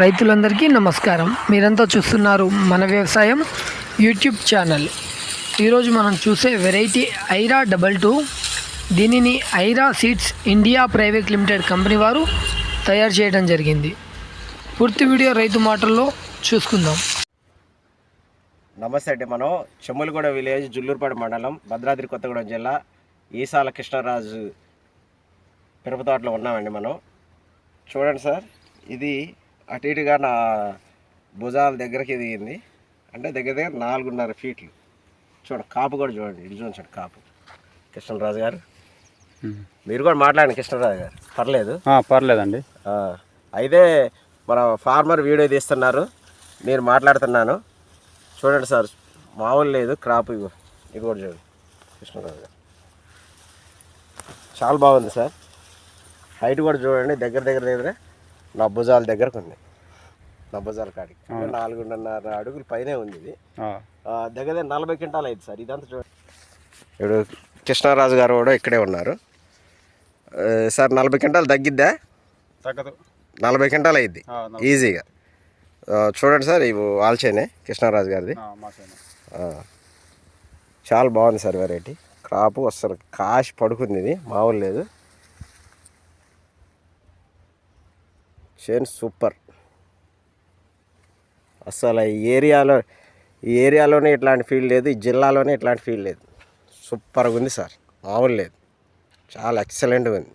రైతులందరికీ నమస్కారం. మీరంతా చూస్తున్నారు మన వ్యవసాయం యూట్యూబ్ ఛానల్. ఈరోజు మనం చూసే వెరైటీ ఐరా డబల్ టూ. దీనిని Aira seeds India private limited company వారు తయారు చేయడం జరిగింది. పూర్తి వీడియో రైతు మాటల్లో చూసుకుందాం. నమస్తే అండి మనం చెమ్ములగూడ విలేజ్ జుల్లూరుపాడు మండలం భద్రాద్రి కొత్తగూడెం జిల్లా ఈసాల కృష్ణరాజు పెరపతోటలో ఉన్నామండి మనం. చూడండి సార్ ఇది అటు ఇటుగా నా భుజాల దగ్గరికి ఎదిగింది అంటే దగ్గర దగ్గర నాలుగున్నర ఫీట్లు. చూడండి కాపు కూడా చూడండి ఇటు చూడండి కాపు. కృష్ణరాజు గారు. మీరు కూడా మాట్లాడండి కృష్ణరాజు గారు. పర్లేదు. పర్లేదండి. అయితే మన ఫార్మర్ వీడియో తీస్తున్నారు. నేను మాట్లాడుతున్నాను. చూడండి సార్ మామూలు లేదు క్రాప్ ఇగో ఇది కూడా చూడండి కృష్ణరాజు గారు. చాలా బాగుంది సార్. హైట్ కూడా చూడండి దగ్గర దగ్గర దగ్గర. నా భుజాల దగ్గరకు ఉంది. నా భుజాల కాడికి నాలుగున్నర అడుగుల పైనే ఉంది ఇది. దగ్గర దగ్గర నలభై క్వింటాలు అయింది సార్. ఇదంతా చూడండి. ఇప్పుడు కృష్ణరాజు గారు కూడా ఇక్కడే ఉన్నారు. సార్ నలభై క్వింటాలు తగ్గిద్దా? తగ్గదు. నలభై క్వింటాలు అయింది. ఈజీగా. చూడండి సార్ ఇవి ఆల్చేనే కృష్ణరాజు గారిది. ఆ, మా సైడ్. ఆ, చాలా బాగుంది సార్ వెరైటీ క్రాపు అసలు కాసి పడుకుంది ఇది మామూలు లేదు. షేన్ సూపర్. అసలు ఈ ఏరియాలో ఈ ఏరియాలోనే ఇట్లాంటి ఫీల్ లేదు ఈ జిల్లాలోనే ఇట్లాంటి ఫీల్ లేదు. సూపర్గా ఉంది సార్. మామూలు లేదు. చాలా ఎక్సలెంట్గా ఉంది.